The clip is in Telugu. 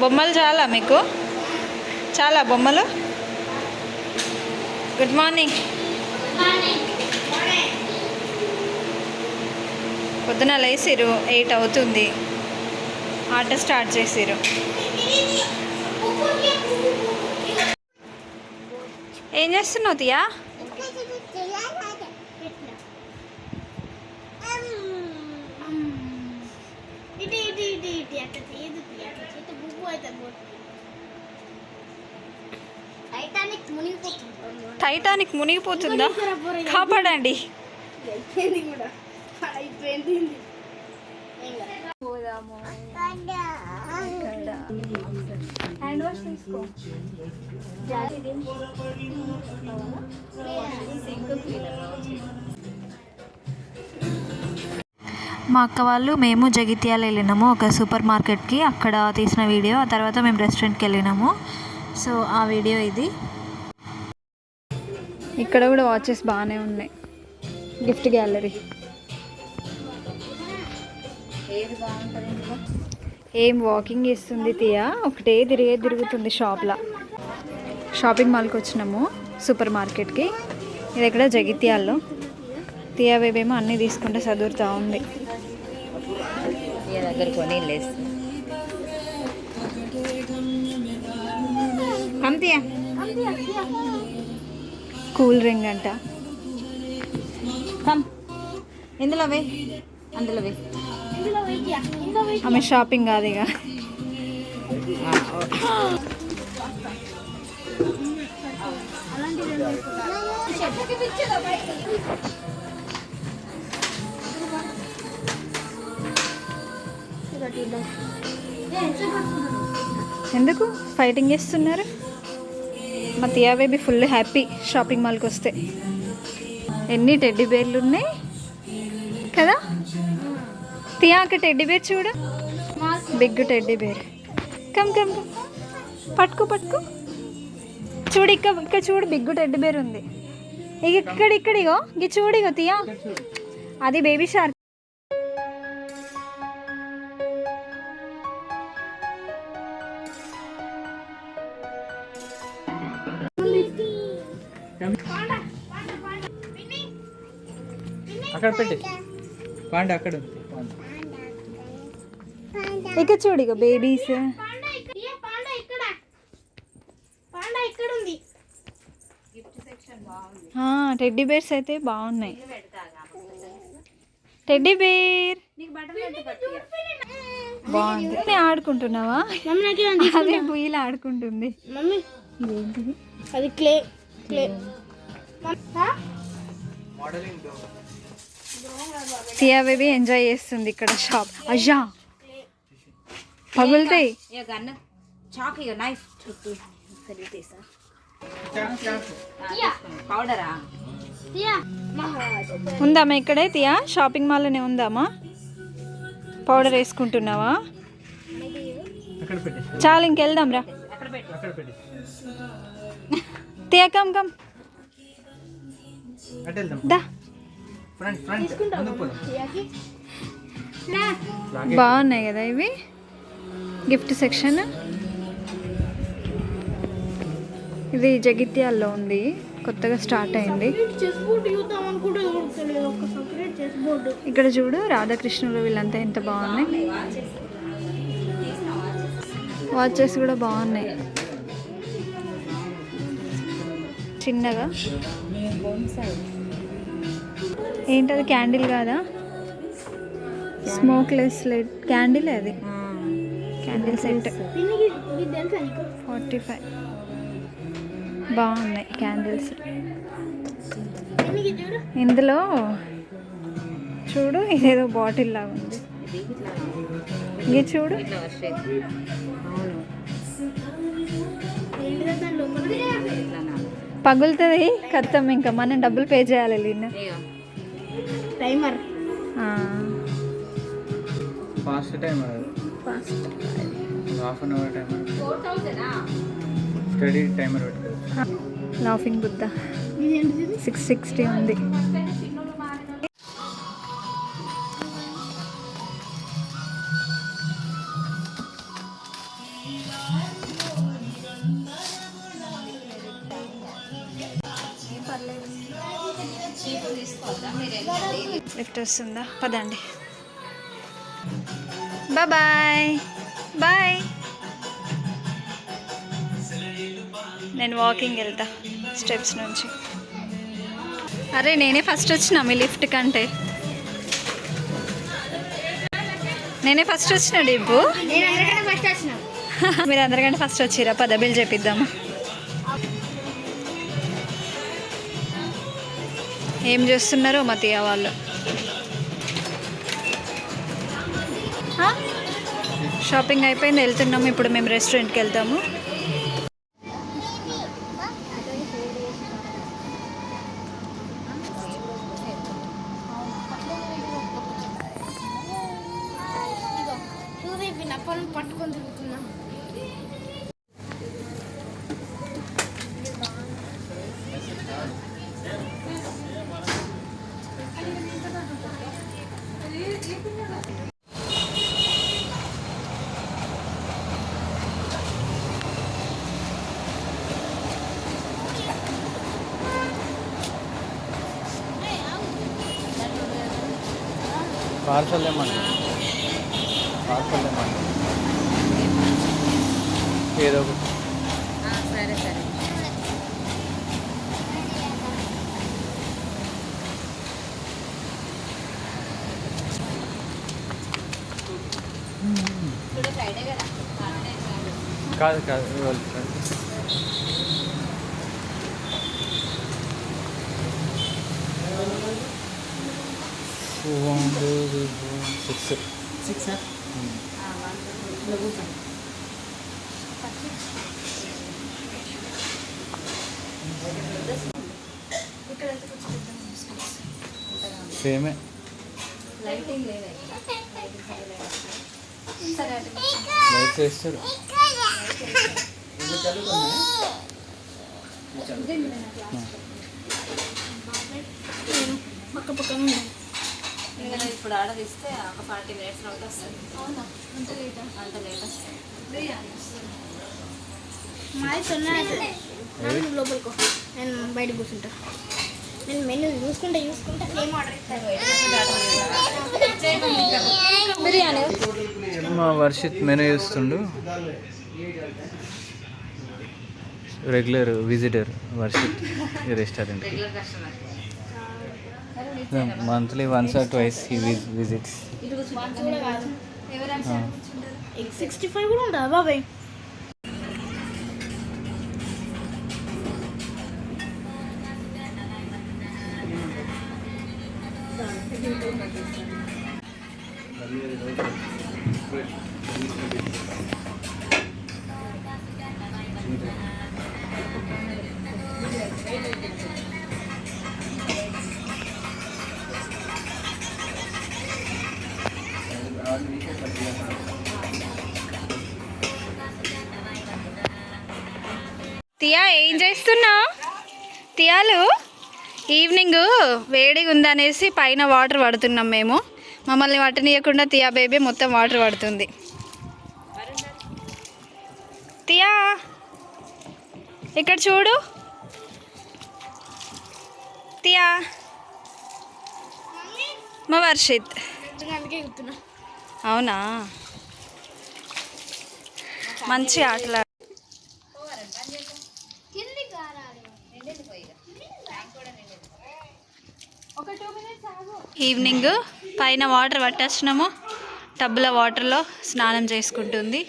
బొమ్మలు చాలా మీకు. చాలా బొమ్మలు. గుడ్ మార్నింగ్ పొద్దున లేసిరు ఎయిట్ అవుతుంది. ఆట స్టార్ట్ చేసిరు. ఏం చేస్తున్నావు తియా? టైటానిక్ మునిగిపోతుందా? కాపాడండి. మా అక్క వాళ్ళు మేము జగిత్యాల వెళ్ళినాము ఒక సూపర్ మార్కెట్కి. అక్కడ తీసిన వీడియో ఆ తర్వాత మేము రెస్టారెంట్కి వెళ్ళినాము. సో ఆ వీడియో ఇది. ఇక్కడ కూడా వాచెస్ బాగానే ఉన్నాయి. Gift gallery. ఏం వాకింగ్ చేస్తుంది తియా? ఒకటే తిరిగే తిరుగుతుంది షాప్లో. షాపింగ్ మాల్కి వచ్చినాము సూపర్ మార్కెట్కి. ఇది ఇక్కడ జగిత్యాల్లో. తియా బేబేమో అన్నీ తీసుకుంటే చదువుతూ ఉంది. దగ్గర కొని కంతియా కూల్ డ్రింక్ అంట. కమ్. ఇందులో వే. అందులో వే. ఆమె షాపింగ్ కాదు ఇక. ఎందుకు? ఫైటింగ్ చేస్తున్నారు? మా Tiya baby full happy shopping మాల్కి వస్తే. ఎన్ని టెడ్డీ బేర్లు ఉన్నాయి? కదా? తియాక అక్కడ టెడ్డీ బేర్ చూడు. Big teddy bear. Come come come. పట్టుకో పట్టుకో. చూడు ఇక్కడ ఇక్కడ చూడు బిగ్గు టెడ్డీ బేర్ ఉంది. ఇక ఇక్కడ ఇక్కడ ఇగో ఇక చూడు ఇగో తియా అది బేబీ షార్క్. అక్కడ పెట్టి. పాండ అక్కడ ఉంది. పాండ. ఇక్కడ చూడు ఇగో బేబీస్ పాండా ఇక్కడ ఏ పాండా ఇక్కడ పాండా ఇక్కడ ఉంది టెడ్డీ బేర్స్ అయితే బాగున్నాయి టెడ్డీ బేర్ బాగుంది. నేను ఆడుకుంటున్నావా? అదే బుయ్యిలు ఆడుకుంటుంది. మమ్మీ. అది clay clay. Modelling Siya baby enjoy చేస్తుంది ఇక్కడ షాప్ అయ్యా! పగులుతాయి. చాక్ ఇక నైఫ్ పౌడరా ఉందామా ఇక్కడే తియా షాపింగ్ మాల్లోనే ఉందామా? పౌడర్ వేసుకుంటున్నావా? చాలు ఇంకెళ్దాం రా. అక్కడ పెట్టు. అక్కడ పెట్టి. తియా కమ్ కమ్ దా. బాగున్నాయి కదా ఇవి? Gift section? ఇది జగిత్యాల్లో ఉంది. కొత్తగా స్టార్ట్ అయింది. చెస్ బోర్డు చూద్దాం అనుకుంటే దొరకలేదు ఒక సపరేట్ చెస్ బోర్డు ఇక్కడ చూడు రాధాకృష్ణులు వీళ్ళంతా ఎంత బాగున్నాయి. వాచెస్ కూడా బాగున్నాయి. చిన్నగా. ఏంటది క్యాండిల్ కాదా? స్మోక్లెస్ లైట్ క్యాండిల్ అది. Candle set. Forty five. బాగున్నాయి క్యాండిల్స్. ఇందులో చూడు ఇదేదో బాటిల్ లాగా ఉంది. ఇది చూడు. పగులుతుంది కత్తం ఇంకా. మనం డబ్బులు పే చేయాలి Leena. Timer fast time half an hour timer study timer పెట్టుకోవచ్చు లాఫింగ్ బుద్ధ సిక్స్ సిక్స్టీ ఉంది. లిఫ్ట్ వస్తుందా పదండి. బాయ్ బాయ్ నేను వాకింగ్ వెళ్తా స్టెప్స్ నుంచి. అరే నేనే ఫస్ట్ వచ్చిన మీ లిఫ్ట్ కంటే? నేనే ఫస్ట్ వచ్చిన డిబ్బు మీరు అందరికంటే ఫస్ట్ వచ్చిరా? పద బిల్ చెప్పిద్దాము. ఏం చేస్తున్నారు మతియా వాళ్ళు? షాపింగ్ అయిపోయింది వెళ్తున్నాము. ఇప్పుడు మేము రెస్టారెంట్కి వెళ్తాము. పార్సల్ ఏమన్నా పార్సల్ ఏమన్నా ఏదో ఒకటి సరే సరే. కదా కాదు కాదు ఇవాళ సిక్స్ సిక్స్ సేమే లైటింగ్ లేదా. లైట్ వేస్తారు. పక్క పక్కన ఇంకా ఇప్పుడు ఆర్డర్ ఇస్తే ఒక ఫార్టీ మినిట్స్ తర్వాత వస్తుంది. అవునా? అంత లేట్ అంత లేట్ వస్తుంది. మాది లోపలికో. నేను బయట కూర్చుంటా. నేను మెనూ చూసుకుంటా చూసుకుంటా. ఏం ఆర్డర్ ఇస్తాను బిర్యానీ. మా వర్షిత్ మెనూ చూస్తుండు. రెగ్యులర్ విజిటర్ వర్షిత్ ఈ customer monthly once or twice he visits ఇటు కూర్చో కూడా కాదు ఎవరైనా ఎగ్ సిక్స్టీ ఫైవ్ కూడా ఉంటుందా బాబాయ్ Tiya ఏం చేస్తున్నావు? తియాలు ఈవినింగ్ వేడిగా ఉందనేసి పైన వాటర్ పడుతున్నాం మేము. మమ్మల్ని పట్టనీయకుండా తియా బేబీ మొత్తం వాటర్ పడుతుంది తియా ఇక్కడ చూడు. తియా మా వర్షిత్. అందుకే అవునా? మంచి ఆటలా. ఈవినింగ్ పైన వాటర్ పట్టేస్తున్నాము. టబ్బుల వాటర్లో స్నానం చేసుకుంటుంది.